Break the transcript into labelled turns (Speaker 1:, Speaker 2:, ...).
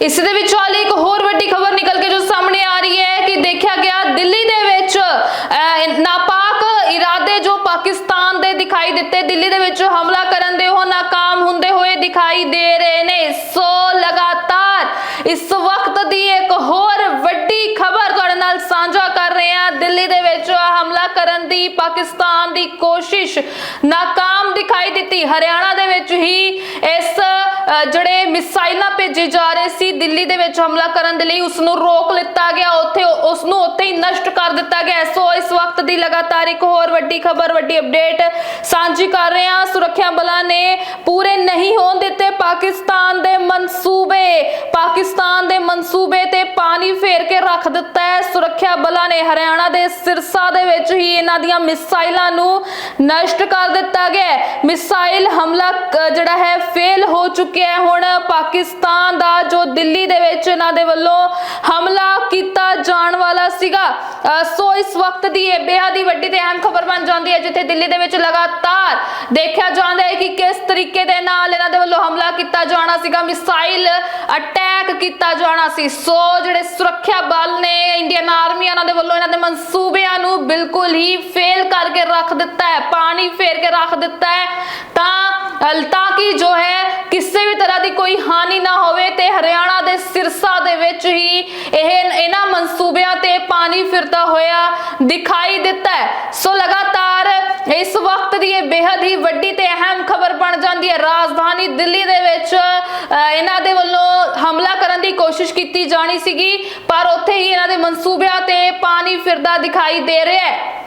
Speaker 1: ਇਸ ਦੇ ਵਿੱਚ ਹਾਲੇ ਇੱਕ ਹੋਰ ਵੱਡੀ ਖਬਰ ਨਿਕਲ ਕੇ ਜੋ ਸਾਹਮਣੇ ਆ ਰਹੀ ਹੈ ਕਿ ਦੇਖਿਆ ਗਿਆ ਦਿੱਲੀ ਦੇ ਵਿੱਚ ਨਾਪਾਕ ਇਰਾਦੇ ਜੋ ਪਾਕਿਸਤਾਨ ਦੇ ਦਿਖਾਈ ਦਿੱਤੇ, ਦਿੱਲੀ ਦੇ ਵਿੱਚ ਹਮਲਾ ਕਰਨ ਦੇ ਉਹ ਨਾਕਾਮ ਹੁੰਦੇ ਹੋਏ ਦਿਖਾਈ ਦੇ ਰਹੇ ਨੇ। ਸੋ ਲਗਾਤਾਰ ਇਸ ਵਕਤ ਦੀ ਇੱਕ ਹੋਰ ਵੱਡੀ ਖਬਰ ਤੁਹਾਡੇ ਨਾਲ ਸਾਂਝਾ ਕਰ ਰਹੇ ਹਾਂ। ਦਿੱਲੀ ਦੇ ਵਿੱਚ ਹਮਲਾ ਕਰਨ ਦੀ ਪਾਕਿਸਤਾਨ ਦੀ ਕੋਸ਼ਿਸ਼ ਨਾਕਾਮ ਦਿਖਾਈ ਦਿੱਤੀ। ਹਰਿਆਣਾ ਦੇ ਵਿੱਚ ਹੀ ਇਸ ਜਿਹੜੇ ਮਿਸਾਈਲਾਂ ਭੇਜੇ ਜਾ ਰਹੇ ਸੀ, ਦਿੱਲੀ ਦੇ ਵਿੱਚ ਹਮਲਾ ਕਰਨ ਦੇ ਲਈ ਉਸ ਨੂੰ ਰੋਕ ਲਿੱਤਾ ਗਿਆ। ਉੱਥੇ ਉਸ ਨੂੰ ਉੱਥੇ ਹੀ ਨਸ਼ਟ ਕਰ ਦਿੱਤਾ ਗਿਆ। ਸੋ ਇਸ ਵਕਤ ਦੀ ਲਗਾਤਾਰ ਇੱਕ ਹੋਰ ਵੱਡੀ ਖਬਰ, ਵੱਡੀ ਅਪਡੇਟ ਸਾਂਝੀ ਕਰ ਰਹੇ ਹਾਂ। ਸੁਰੱਖਿਆ ਬਲਾਂ ਨੇ ਪੂਰੇ ਨਹੀਂ ਹੋਣ ਦਿੱਤੇ ਪਾਕਿਸਤਾਨ ਦੇ ਮਨਸੂਬੇ। ਬਲਾਂ ਨੇ ਹਰਿਆਣਾ ਦੇ ਸਿਰਸਾ ਦੇ ਵਿੱਚ ਹੀ ਇਹਨਾਂ ਦੀਆਂ ਮਿਸਾਈਲਾਂ ਨੂੰ ਨਸ਼ਟ ਕਰ ਦਿੱਤਾ ਗਿਆ ਮਿਸਾਈਲ ਹਮਲਾ ਜਿਹੜਾ ਹੈ ਫੇਲ ਹੋ ਚੁੱਕਿਆ ਹੈ। ਹੁਣ ਪਾਕਿਸਤਾਨ ਦਾ ਜੋ ਦਿੱਲੀ ਦੇ ਵਿੱਚ ਇਹਨਾਂ ਦੇ ਵੱਲੋਂ ਹਮਲਾ ਕੀਤਾ ਜਾਣ ਵਾਲਾ ਸੀਗਾ ਅ, ਸੋ ਇਸ ਵਕਤ ਦੀ ਇਹ ਬੇਹੱਦ ਹੀ ਵੱਡੀ ਤੇ ਅਹਿਮ ਖਬਰ ਬਣ ਜਾਂਦੀ ਹੈ ਜਿੱਥੇ ਦਿੱਲੀ ਦੇ ਵਿੱਚ ਲਗਾਤਾਰ ਦੇਖਿਆ ਜਾਂਦਾ ਹੈ ਕਿ ਕਿਸ ਤਰੀਕੇ ਦੇ ਨਾਲ ਇਹਨਾਂ ਦੇ ਵੱਲੋਂ ਹਮਲਾ ਕੀਤਾ ਜਾਣਾ ਸੀਗਾ, ਮਿਸਾਈਲ ਅਟੈਕ ਕੀਤਾ ਜਾਣਾ ਸੀ। ਸੋ ਜਿਹੜੇ ਸੁਰੱਖਿਆ ਬਲ ਨੇ ਇੰਡੀਅਨ ਆਰਮੀ ਇਹਨਾਂ ਦੇ ਵੱਲੋਂ ਇਹਨਾਂ ਦੇ ਮਨਸੂਬਿਆਂ ਨੂੰ ਬਿਲਕੁਲ ਹੀ ਫੇਲ ਕਰਕੇ ਰੱਖ ਦਿੱਤਾ ਹੈ, ਪਾਣੀ ਫੇਰ ਕੇ ਰੱਖ ਦਿੱਤਾ ਹੈ। ਤਾਂ ਤਾਂ ਕਿ ਜੋ ਹੈ, ਕਿਸੇ ਵੀ ਤਰ੍ਹਾਂ ਦੀ ਕੋਈ ਹਾਨੀ ਨਾ ਹੋਵੇ ਤੇ ਹਰਿਆਣਾ ਦੇ ਸਿਰਸਾ ਦੇ ਵਿੱਚ ਹੀ ਇਹ ਤੇ ਪਾਣੀ ਫਿਰਦਾ ਹੋਇਆ ਦਿਖਾਈ ਦਿੱਤਾ ਸੋ ਲਗਾਤਾਰ ਇਸ ਵਕਤ ਦੀ ਇਹ ਬੇहद ਹੀ ਵੱਡੀ ਤੇ ਅਹਿਮ ਖਬਰ ਬਣ ਜਾਂਦੀ ਹੈ। ਰਾਜਧਾਨੀ ਦਿੱਲੀ ਦੇ ਵਿੱਚ ਇਹਨਾਂ ਦੇ ਵੱਲੋਂ ਹਮਲਾ ਕਰਨ ਦੀ ਕੋਸ਼ਿਸ਼ ਕੀਤੀ ਜਾਣੀ ਸੀਗੀ, ਪਰ ਉੱਥੇ ਹੀ ਇਹਨਾਂ ਦੇ ਮਨਸੂਬਿਆਂ ਤੇ ਪਾਣੀ ਫਿਰਦਾ ਦਿਖਾਈ ਦੇ ਰਿਹਾ ਹੈ।